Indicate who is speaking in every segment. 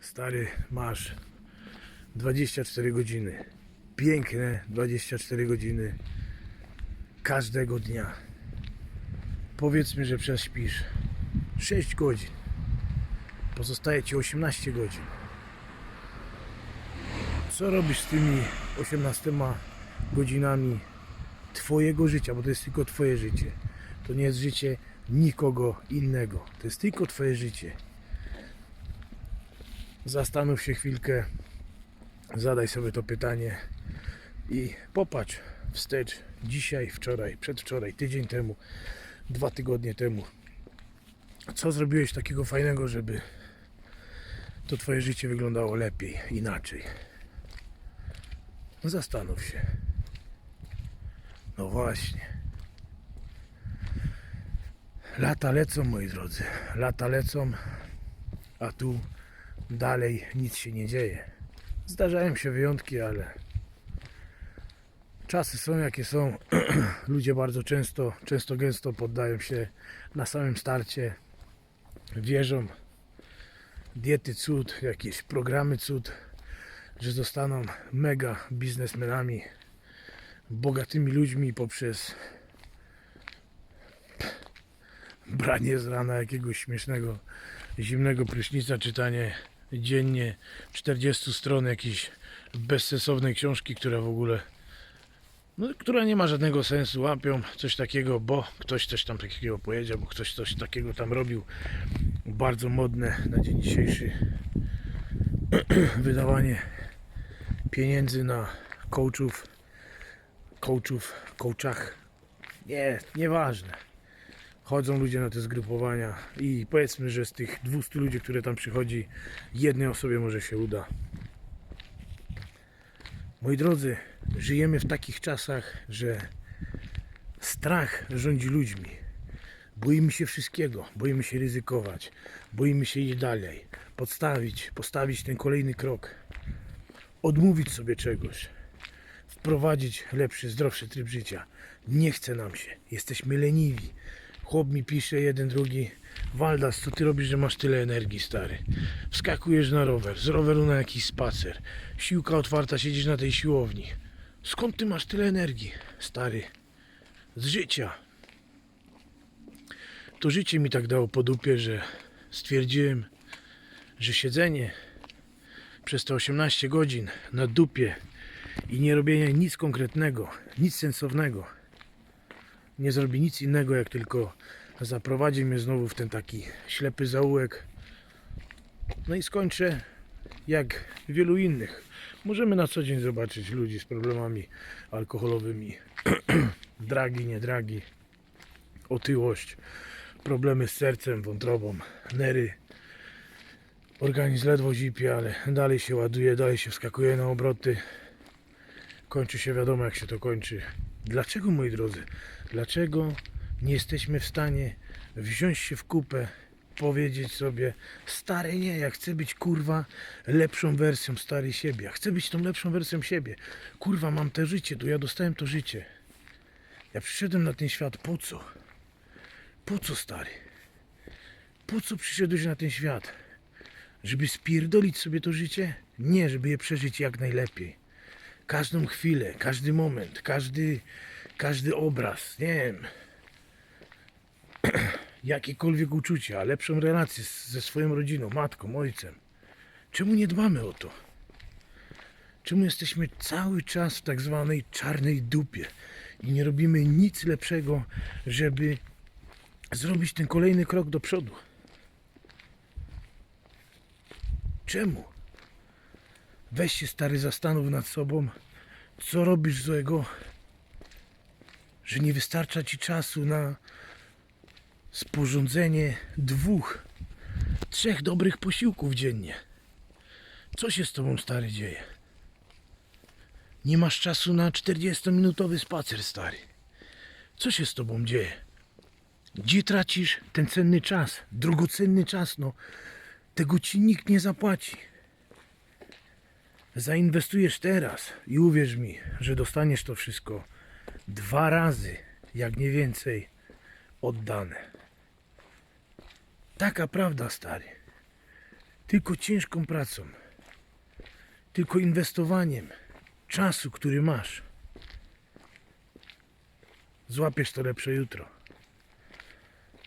Speaker 1: Stary, masz 24 godziny. Piękne 24 godziny każdego dnia. Powiedzmy, że prześpisz 6 godzin. Pozostaje ci 18 godzin. Co robisz z tymi 18 godzinami Twojego życia, bo to jest tylko Twoje życie. To nie jest życie nikogo innego. To jest tylko Twoje życie. Zastanów się chwilkę, zadaj sobie to pytanie i popatrz wstecz dzisiaj, wczoraj, przedwczoraj, tydzień temu, dwa tygodnie temu. Co zrobiłeś takiego fajnego, żeby to Twoje życie wyglądało lepiej, inaczej? No zastanów się. No właśnie. Lata lecą, moi drodzy. Lata lecą, a tu dalej nic się nie dzieje. Zdarzają się wyjątki, ale czasy są jakie są. Ludzie bardzo często, często gęsto poddają się na samym starcie. Wierzą diety cud, jakieś programy cud, że zostaną mega biznesmenami, bogatymi ludźmi poprzez branie z rana jakiegoś śmiesznego zimnego prysznica, czytanie dziennie 40 stron jakiejś bezsensownej książki, która w ogóle no, która nie ma żadnego sensu, łapią coś takiego, bo ktoś coś tam takiego powiedział, bo ktoś coś takiego tam robił. Bardzo modne na dzień dzisiejszy wydawanie pieniędzy na coachów, coachów, coachach. Nie, nieważne. Chodzą ludzie na te zgrupowania i powiedzmy, że z tych 200 ludzi, które tam przychodzi, jednej osobie może się uda. Moi drodzy, żyjemy w takich czasach, że strach rządzi ludźmi. Boimy się wszystkiego, boimy się ryzykować, boimy się iść dalej, podstawić, postawić ten kolejny krok, odmówić sobie czegoś, wprowadzić lepszy, zdrowszy tryb życia. Nie chce nam się, jesteśmy leniwi. Chłop mi pisze, jeden, drugi, Waldas, co ty robisz, że masz tyle energii, stary? Wskakujesz na rower, z roweru na jakiś spacer, siłka otwarta, siedzisz na tej siłowni. Skąd ty masz tyle energii, stary? Z życia. To życie mi tak dało po dupie, że stwierdziłem, że siedzenie przez te 18 godzin na dupie i nie robienie nic konkretnego, nic sensownego, nie zrobi nic innego, jak tylko zaprowadzi mnie znowu w ten taki ślepy zaułek. No i skończę jak wielu innych. Możemy na co dzień zobaczyć ludzi z problemami alkoholowymi, dragi, niedragi, otyłość, problemy z sercem, wątrobą, nery. Organizm ledwo zipie, ale dalej się ładuje, dalej się wskakuje na obroty. Kończy się wiadomo jak się to kończy. Dlaczego moi drodzy? Dlaczego nie jesteśmy w stanie wziąć się w kupę, powiedzieć sobie stary nie, ja chcę być kurwa lepszą wersją stary siebie. Ja chcę być tą lepszą wersją siebie. Kurwa mam to życie, tu ja dostałem to życie. Ja przyszedłem na ten świat po co? Po co stary? Po co przyszedłeś na ten świat? Żeby spierdolić sobie to życie? Nie, żeby je przeżyć jak najlepiej każdą chwilę, każdy moment, każdy, każdy obraz, nie wiem, jakiekolwiek uczucia, lepszą relację ze swoją rodziną, matką, ojcem. Czemu nie dbamy o to? Czemu jesteśmy cały czas w tak zwanej czarnej dupie i nie robimy nic lepszego, żeby zrobić ten kolejny krok do przodu? Czemu? Weź się stary zastanów nad sobą, co robisz złego, że nie wystarcza ci czasu na sporządzenie dwóch, trzech dobrych posiłków dziennie. Co się z tobą stary dzieje? Nie masz czasu na 40-minutowy spacer, stary. Co się z tobą dzieje? Gdzie tracisz ten cenny czas, drogocenny czas, no? Tego ci nikt nie zapłaci. Zainwestujesz teraz i uwierz mi, że dostaniesz to wszystko dwa razy, jak nie więcej, oddane. Taka prawda, stary. Tylko ciężką pracą, tylko inwestowaniem czasu, który masz, złapiesz to lepsze jutro.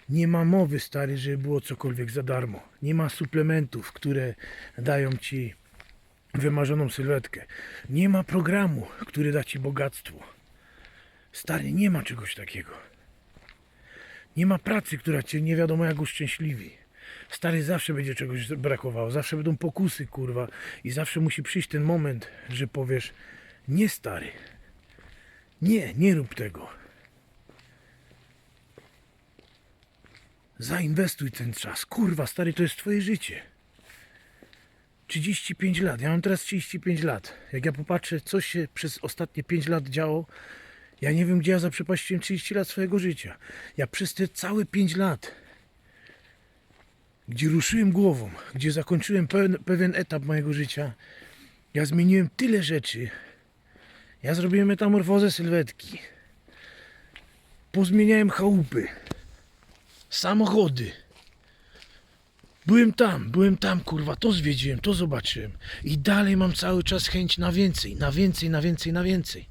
Speaker 1: Nie ma mowy, stary, żeby było cokolwiek za darmo. Nie ma suplementów, które dają ci wymarzoną sylwetkę. Nie ma programu, który da ci bogactwo. Stary, nie ma czegoś takiego. Nie ma pracy, która cię nie wiadomo jak uszczęśliwi. Stary, zawsze będzie czegoś brakowało, zawsze będą pokusy, kurwa. I zawsze musi przyjść ten moment, że powiesz, nie stary, nie, nie rób tego. Zainwestuj ten czas. Kurwa, stary, to jest twoje życie. 35 lat. Ja mam teraz 35 lat. Jak ja popatrzę, co się przez ostatnie 5 lat działo, ja nie wiem, gdzie ja zaprzepaściłem 30 lat swojego życia. Ja przez te całe 5 lat, gdzie ruszyłem głową, gdzie zakończyłem pewien, pewien etap mojego życia, ja zmieniłem tyle rzeczy. Ja zrobiłem metamorfozę sylwetki. Pozmieniałem chałupy samochody. Byłem tam, byłem tam, kurwa, to zwiedziłem, to zobaczyłem. I dalej mam cały czas chęć na więcej, na więcej, na więcej, na więcej.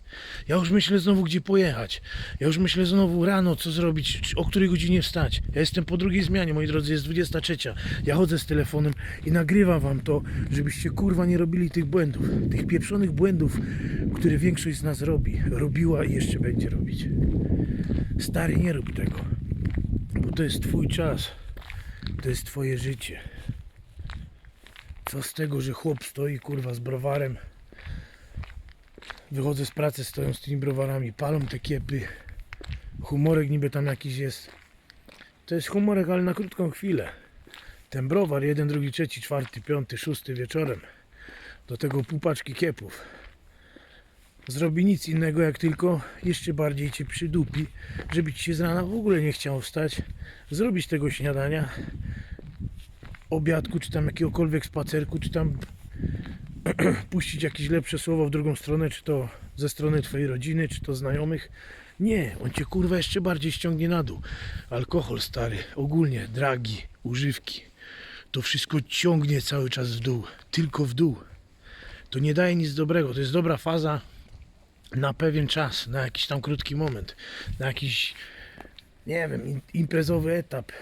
Speaker 1: Ja już myślę znowu, gdzie pojechać. Ja już myślę znowu rano, co zrobić, o której godzinie wstać. Ja jestem po drugiej zmianie, moi drodzy, jest 23. Ja chodzę z telefonem i nagrywam wam to, żebyście, kurwa, nie robili tych błędów. Tych pieprzonych błędów, które większość z nas robi. Robiła i jeszcze będzie robić. Stary, nie rób tego. Bo to jest twój czas. To jest twoje życie. Co z tego, że chłop stoi kurwa z browarem. Wychodzę z pracy, stoją z tymi browarami, palą te kiepy. Humorek niby tam jakiś jest. To jest humorek, ale na krótką chwilę. Ten browar, jeden, drugi, trzeci, czwarty, piąty, szósty wieczorem. Do tego pół paczki kiepów. Zrobi nic innego jak tylko jeszcze bardziej cię przydupi, żeby ci się z rana w ogóle nie chciało wstać, zrobić tego śniadania, obiadku, czy tam jakiegokolwiek spacerku, czy tam puścić jakieś lepsze słowo w drugą stronę, czy to ze strony twojej rodziny, czy to znajomych. Nie, on cię kurwa jeszcze bardziej ściągnie na dół. Alkohol stary, ogólnie, dragi, używki. To wszystko ciągnie cały czas w dół, tylko w dół. To nie daje nic dobrego. To jest dobra faza na pewien czas, na jakiś tam krótki moment, na jakiś, nie wiem, im- imprezowy etap.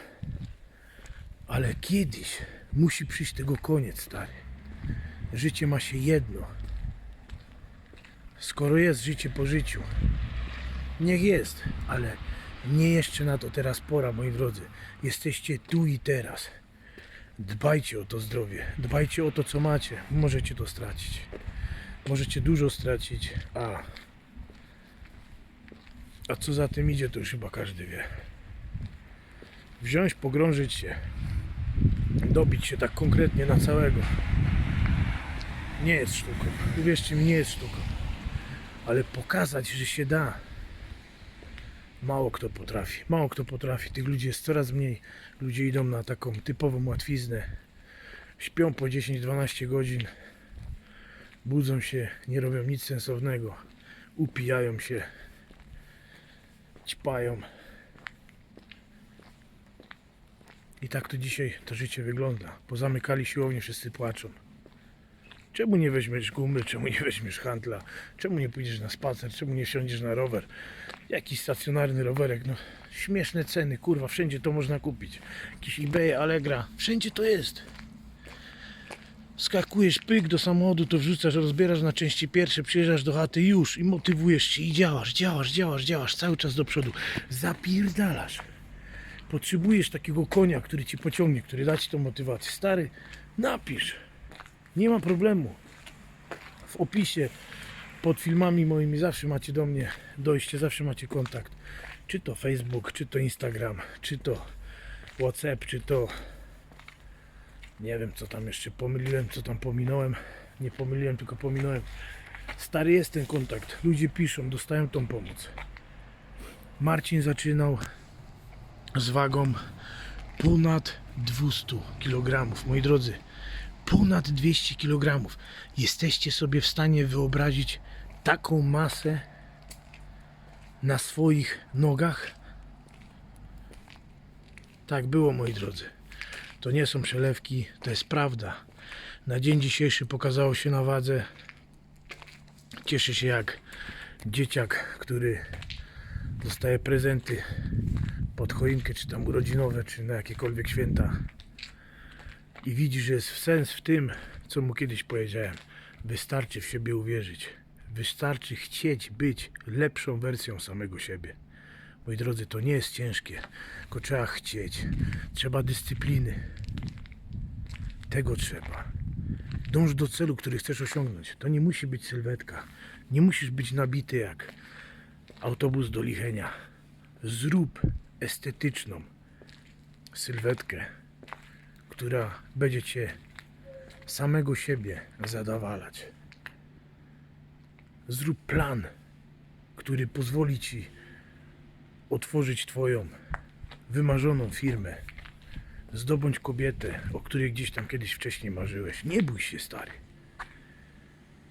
Speaker 1: Ale kiedyś musi przyjść tego koniec, stary. Życie ma się jedno. Skoro jest życie po życiu, niech jest, ale nie jeszcze na to teraz pora, moi drodzy. Jesteście tu i teraz. Dbajcie o to zdrowie, dbajcie o to, co macie. Możecie to stracić. Możecie dużo stracić, a a co za tym idzie, to już chyba każdy wie. Wziąć, pogrążyć się, dobić się tak konkretnie na całego. Nie jest sztuką. Uwierzcie mi, nie jest sztuką. Ale pokazać, że się da. Mało kto potrafi. Mało kto potrafi. Tych ludzi jest coraz mniej. Ludzie idą na taką typową łatwiznę. Śpią po 10-12 godzin. Budzą się, nie robią nic sensownego. Upijają się. Ćpają. I tak to dzisiaj to życie wygląda. Pozamykali siłownię, wszyscy płaczą. Czemu nie weźmiesz gumy, czemu nie weźmiesz handla, czemu nie pójdziesz na spacer, czemu nie wsiądziesz na rower? Jakiś stacjonarny rowerek, no śmieszne ceny, kurwa, wszędzie to można kupić. Jakiś eBay, Allegra, wszędzie to jest. Skakujesz pyk do samochodu, to wrzucasz, rozbierasz na części pierwsze, przyjeżdżasz do chaty już i motywujesz się i działasz, działasz, działasz, działasz, cały czas do przodu. Zapierdalasz. Potrzebujesz takiego konia, który ci pociągnie, który da ci tą motywację. Stary, napisz. Nie ma problemu. W opisie pod filmami moimi zawsze macie do mnie dojście, zawsze macie kontakt. Czy to Facebook, czy to Instagram, czy to WhatsApp, czy to nie wiem co tam jeszcze pomyliłem, co tam pominąłem. Nie pomyliłem, tylko pominąłem. Stary jest ten kontakt. Ludzie piszą, dostają tą pomoc. Marcin zaczynał z wagą ponad 200 kg. Moi drodzy, ponad 200 kg. Jesteście sobie w stanie wyobrazić taką masę na swoich nogach? Tak było, moi drodzy. To nie są przelewki, to jest prawda. Na dzień dzisiejszy pokazało się na wadze. Cieszę się jak dzieciak, który dostaje prezenty pod choinkę, czy tam urodzinowe, czy na jakiekolwiek święta. I widzi, że jest sens w tym, co mu kiedyś powiedziałem. Wystarczy w siebie uwierzyć. Wystarczy chcieć być lepszą wersją samego siebie. Moi drodzy, to nie jest ciężkie, tylko trzeba chcieć. Trzeba dyscypliny. Tego trzeba. Dąż do celu, który chcesz osiągnąć. To nie musi być sylwetka. Nie musisz być nabity jak autobus do Lichenia. Zrób estetyczną sylwetkę, która będzie cię samego siebie zadawalać. Zrób plan, który pozwoli ci otworzyć Twoją wymarzoną firmę. Zdobądź kobietę, o której gdzieś tam kiedyś wcześniej marzyłeś. Nie bój się, stary.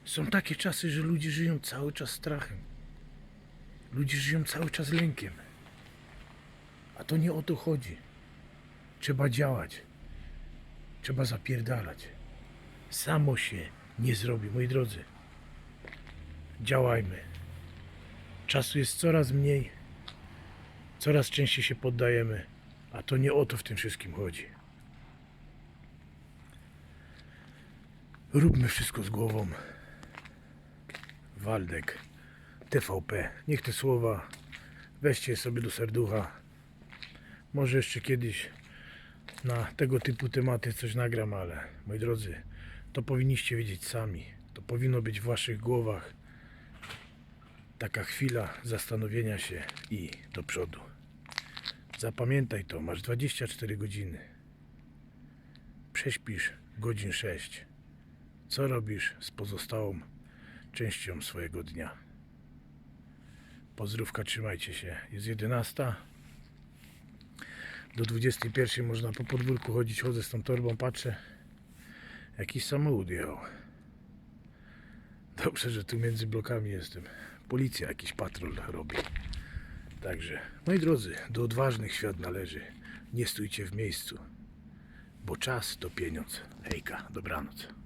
Speaker 1: Są takie czasy, że ludzie żyją cały czas strachem. Ludzie żyją cały czas lękiem. A to nie o to chodzi. Trzeba działać. Trzeba zapierdalać. Samo się nie zrobi, moi drodzy. Działajmy. Czasu jest coraz mniej. Coraz częściej się poddajemy. A to nie o to w tym wszystkim chodzi. Róbmy wszystko z głową. Waldek, TVP. Niech te słowa weźcie sobie do serducha. Może jeszcze kiedyś na tego typu tematy coś nagram, ale moi drodzy, to powinniście wiedzieć sami. To powinno być w waszych głowach taka chwila zastanowienia się i do przodu. Zapamiętaj to, masz 24 godziny. Prześpisz godzin 6. Co robisz z pozostałą częścią swojego dnia? Pozdrówka, trzymajcie się. Jest 11. Do 21 można po podwórku chodzić, chodzę z tą torbą, patrzę. Jakiś samochód jechał. Dobrze, że tu między blokami jestem. Policja jakiś patrol robi. Także, moi drodzy, do odważnych świat należy. Nie stójcie w miejscu, bo czas to pieniądz. Hejka, dobranoc.